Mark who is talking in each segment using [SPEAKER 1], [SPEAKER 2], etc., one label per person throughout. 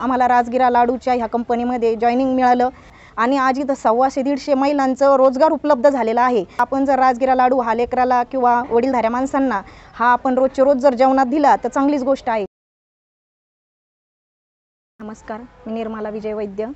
[SPEAKER 1] आम्हाला राजगिरा लाडूच्या ह्या कंपनीमध्ये जॉईनिंग मिळालं. आणि आज इथं सव्वाशे दीडशे महिलांचं रोजगार उपलब्ध झालेला आहे. आपण जर राजगिरा लाडू हा लेकराला किंवा वडीलधाऱ्या माणसांना हा आपण रोजचे रोज जर जेवणात दिला तर चांगलीच गोष्ट आहे. नमस्कार मी निर्मला विजय वैद्य.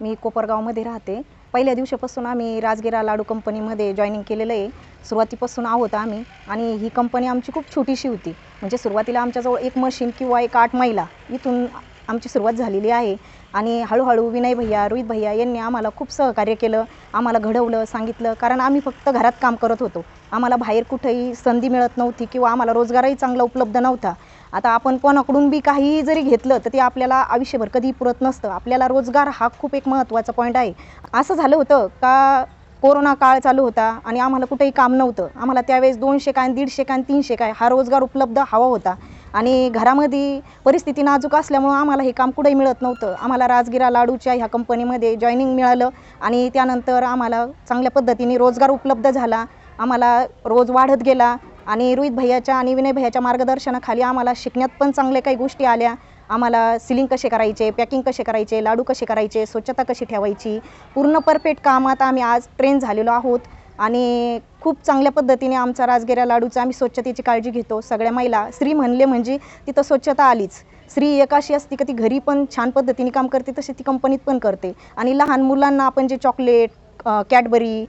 [SPEAKER 1] मी कोपरगावमध्ये राहते. पहिल्या दिवशीपासून आम्ही राजगिरा लाडू कंपनीमध्ये जॉईनिंग केलेलं आहे. सुरुवातीपासून आहोत आम्ही. आणि ही कंपनी आमची खूप छोटीशी होती. म्हणजे सुरुवातीला आमच्याजवळ एक मशीन किंवा एक आठ महिला इथून आमची सुरुवात झालेली आहे. आणि हळूहळू विनय भैया रोहित भैया यांनी आम्हाला खूप सहकार्य केलं आम्हाला घडवलं सांगितलं. कारण आम्ही फक्त घरात काम करत होतो. आम्हाला बाहेर कुठेही संधी मिळत नव्हती किंवा आम्हाला रोजगारही चांगला उपलब्ध नव्हता. आता आपण कोणाकडून बी काहीही जरी घेतलं तर ते आपल्याला आयुष्यभर कधी पुरत नसतं. आपल्याला रोजगार हा खूप एक महत्त्वाचा पॉईंट आहे. असं झालं होतं का कोरोना काळ चालू होता आणि आम्हाला कुठेही काम नव्हतं. आम्हाला त्यावेळेस दोनशे काय दीडशे काय तीनशे काय हा रोजगार उपलब्ध हवा होता. आणि घरामध्ये परिस्थिती नाजूक असल्यामुळं आम्हाला हे काम कुठेही मिळत नव्हतं. आम्हाला राजगिरा लाडूच्या ह्या कंपनीमध्ये जॉईनिंग मिळालं आणि त्यानंतर आम्हाला चांगल्या पद्धतीने रोजगार उपलब्ध झाला. आम्हाला रोज वाढत गेला आणि रोहित भैयाच्या आणि विनय भैयाच्या मार्गदर्शनाखाली आम्हाला शिकण्यात पण चांगल्या काही गोष्टी आल्या. आम्हाला सिलिंग कसे करायचे पॅकिंग कसे करायचे लाडू कसे करायचे स्वच्छता कशी ठेवायची पूर्ण परफेक्ट कामात आम्ही आज ट्रेन झालेलो आहोत. आणि खूप चांगल्या पद्धतीने आमचा राजगिरा लाडूचा आम्ही स्वच्छतेची काळजी घेतो. सगळ्या महिला स्त्री म्हणले म्हणजे तिथं स्वच्छता आलीच. स्त्री एक अशी असती का ती घरी पण छान पद्धतीने काम करते तसे ती कंपनीत पण करते. आणि लहान मुलांना आपण जे चॉकलेट कॅडबरी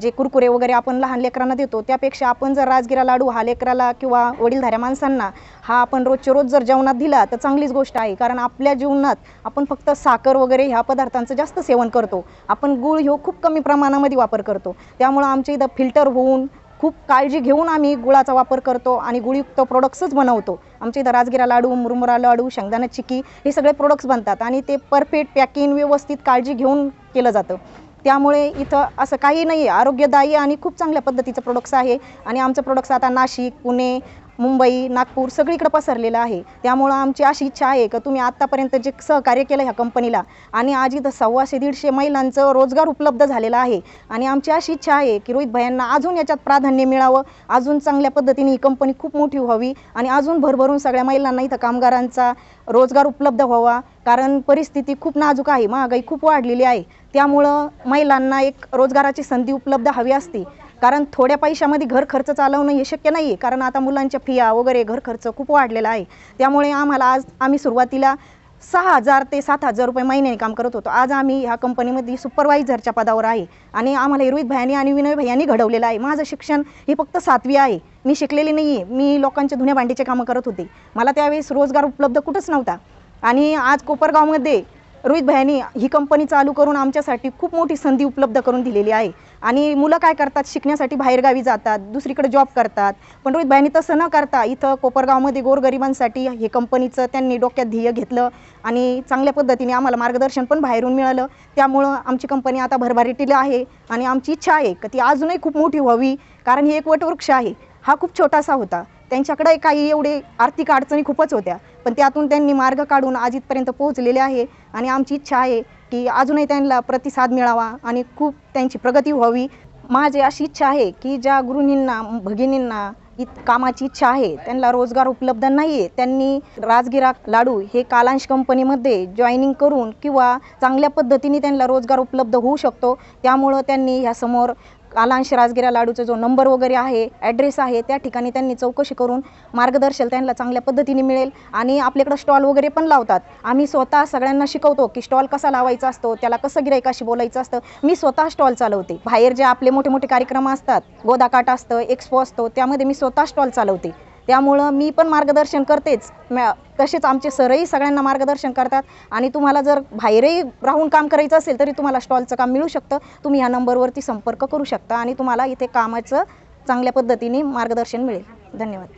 [SPEAKER 1] जे कुरकुरे वगैरे आपण लहान लेकरांना देतो त्यापेक्षा आपण जर राजगिरा लाडू हा लेकराला किंवा वडीलधाऱ्या माणसांना हा आपण रोजचे रोज जर जेवणात दिला तर चांगलीच गोष्ट आहे. कारण आपल्या जीवनात आपण फक्त साखर वगैरे ह्या पदार्थांचं जास्त सेवन करतो. आपण गूळ ह्यो खूप कमी प्रमाणामध्ये वापर करतो. त्यामुळं आमच्या इथं फिल्टर होऊन खूप काळजी घेऊन आम्ही गुळाचा वापर करतो आणि गुळयुक्त प्रोडक्ट्सच बनवतो. आमच्या इथं राजगिरा लाडू मुरमुरा लाडू शेंगदाणा चिकी हे सगळे प्रोडक्ट्स बनतात आणि ते परफेक्ट पॅकिंग व्यवस्थित काळजी घेऊन केलं जातं. त्यामुळे इथं असं काही नाही आहे आरोग्यदायी आणि खूप चांगल्या पद्धतीचं प्रोडक्ट्स आहे. आणि आमचं प्रोडक्ट्स आता नाशिक पुणे मुंबई नागपूर सगळीकडे पसरलेलं आहे. त्यामुळं आमची अशी इच्छा आहे का तुम्ही आत्तापर्यंत जे सहकार्य केलं ह्या कंपनीला आणि आज इथं सव्वाशे दीडशे महिलांचं रोजगार उपलब्ध झालेला आहे. आणि आमची अशी इच्छा आहे की रोहित भायांना अजून याच्यात प्राधान्य मिळावं. अजून चांगल्या पद्धतीने ही कंपनी खूप मोठी व्हावी आणि अजून भरभरून सगळ्या महिलांना इथं कामगारांचा रोजगार उपलब्ध व्हावा. कारण परिस्थिती खूप नाजूक आहे महागाई खूप वाढलेली आहे. त्यामुळं महिलांना एक रोजगाराची संधी उपलब्ध हवी असते. कारण थोड्या पैशामध्ये घर खर्च चालवणं हे शक्य नाही आहे कारण आता मुलांच्या फिया वगैरे घर खर्च खूप वाढलेला आहे. त्यामुळे आम्हाला आज आम्ही सुरुवातीला सहा हजार ते सात हजार रुपये महिन्याने काम करत होतो. आज आम्ही ह्या कंपनीमध्ये सुपरवायझरच्या पदावर आहे. आणि आम्हाला रोहित भयानी आणि विनय भैयानी घडवलेलं आहे. माझं शिक्षण हे फक्त सातवी आहे. मी शिकलेली नाही आहे मी लोकांच्या धुण्या भांडीचे कामं करत होते. मला त्यावेळेस रोजगार उपलब्ध कुठंच नव्हता. आणि आज कोपरगावमध्ये रोहित भयानी ही कंपनी चालू करून आमच्यासाठी खूप मोठी संधी उपलब्ध करून दिलेली आहे. आणि मुलं काय करतात? शिकण्यासाठी बाहेरगावी जातात दुसरीकडे जॉब करतात. पण रोहित भयानी तसं न करता इथं कोपरगावमध्ये गोरगरिबांसाठी हे कंपनीचं त्यांनी डोक्यात ध्येय घेतलं आणि चांगल्या पद्धतीने आम्हाला मार्गदर्शन पण बाहेरून मिळालं. त्यामुळं आमची कंपनी आता भरभराटीला आहे आणि आमची इच्छा आहे की ती अजूनही खूप मोठी व्हावी. कारण ही एक वटवृक्ष आहे. हा खूप छोटासा होता. त्यांच्याकडे काही एवढे आर्थिक अडचणी खूपच होत्या. पण त्यातून त्यांनी मार्ग काढून आज इथपर्यंत पोहोचलेले आहे. आणि आमची इच्छा आहे की अजूनही त्यांना प्रतिसाद मिळावा आणि खूप त्यांची प्रगती व्हावी. माझी अशी इच्छा आहे की ज्या गृहिणींना भगिनींना इत कामाची इच्छा आहे त्यांना रोजगार उपलब्ध नाही आहे त्यांनी राजगिरा लाडू हे कालांश कंपनीमध्ये जॉईनिंग करून किंवा चांगल्या पद्धतीने त्यांना रोजगार उपलब्ध होऊ शकतो. त्यामुळं त्यांनी ह्यासमोर कालांश राजगिरा लाडूचा जो नंबर वगैरे आहे ॲड्रेस आहे त्या ठिकाणी त्यांनी चौकशी करून मार्गदर्शन त्यांना चांगल्या पद्धतीने मिळेल. आणि आपल्याकडं स्टॉल वगैरे पण लावतात. आम्ही स्वतः सगळ्यांना शिकवतो की स्टॉल कसा लावायचा असतो त्याला कसं गिरायकाशी बोलायचं असतं. मी स्वतः स्टॉल चालवते. बाहेर जे आपले मोठे मोठे कार्यक्रम असतात गोदाकाट असतं एक्सपो असतो त्यामध्ये मी स्वतः स्टॉल चालवते. त्यामुळं मी पण मार्गदर्शन करतेच. मॅ तसेच आमचे सरही सगळ्यांना मार्गदर्शन करतात. आणि तुम्हाला जर बाहेरही राहून काम करायचं असेल तरी तुम्हाला स्टॉलचं काम मिळू शकतं. तुम्ही ह्या नंबरवरती संपर्क करू शकता आणि तुम्हाला इथे कामाचं चांगल्या पद्धतीने मार्गदर्शन मिळेल. धन्यवाद.